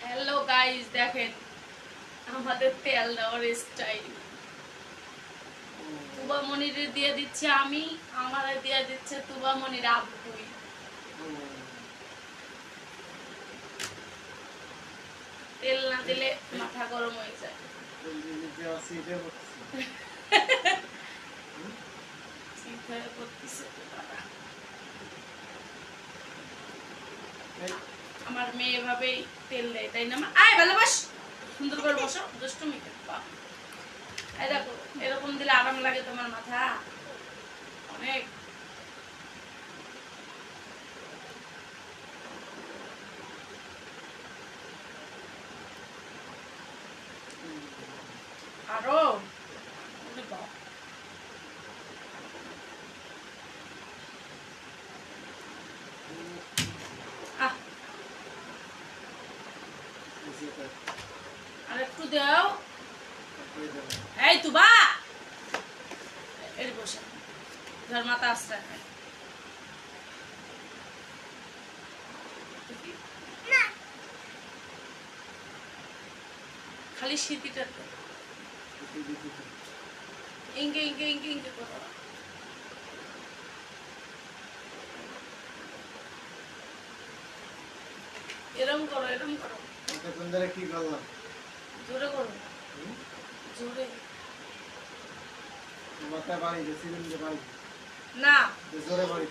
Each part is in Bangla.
হ্যালো গাইস দেখেন আমাদের তেল দেওয়ার স্টাইল তুবা মনিরে দিয়ে দিচ্ছে আমি আমারে দিয়ে দিচ্ছে তুবা মনির আব্বুই তেল না দিলে মাথা গরম হয়ে যায়। আমার মেয়ে এভাবেই তেল দেয়, তাই না আয়, ভালোবাস। সুন্দর করে বসো দুষ্টুমি এই দেখো, এরকম দিলে আরাম লাগে তোমার মাথা। অনেক। আরও। আর একটু দাও। এই তুবা। এই বসে। ধর মাথা আসতে খালি তো ইঙ্গে ইঙ্গে ইঙ্গে ইঙ্গে করো। এরম করো এরম করো। কি করলাম? জোরে করো জোরে। মাথায় বাড়ি যে সিলিন্ডে বাড়ি? না। জোরে বাড়ি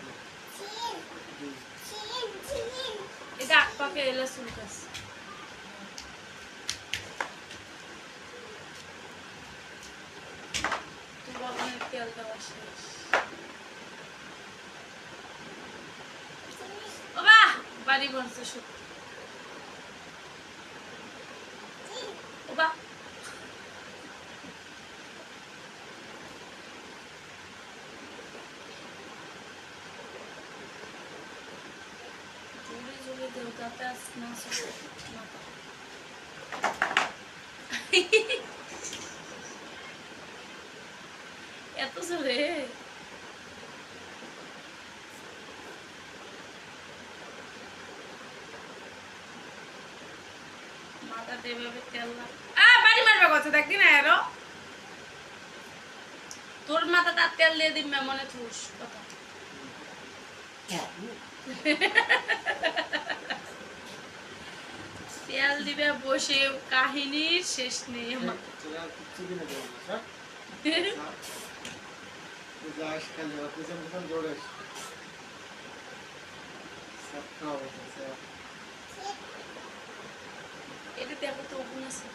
এটা আকপাকে এলে চুলকাস তুই তেল দেওয়া শেষ। ও বাহ! বাড়ি বলছে সত্যি। না সরে মাথা। এত জোরে? মাথাতে এভাবে তেল আ, বাড়ি মারবে কথা দেখি না আরও? তোর মাথা তার তেল দিয়ে দিবি মনে থুস কথা। তেল দিবে বসে কাহিনীর শেষ নেই আমার। এটা দেখো তো ওগুন আছে।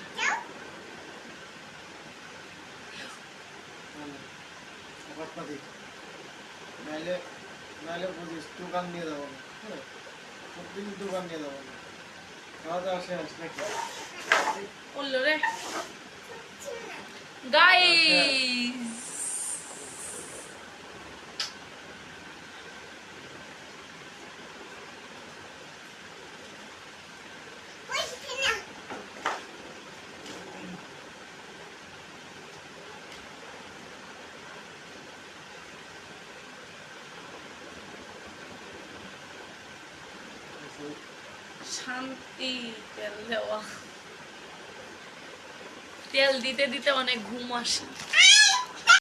নাইলে নাইলে বুঝিস দোকান নিয়ে যাব না হ্যাঁ? প্রতিদিন দোকান নিয়ে যাব না। খাওয়া দাওয়া শেষ নাকি? বলল রে। গাইস শান্তি তেল দেওয়া তেল দিতে দিতে অনেক ঘুম আসে।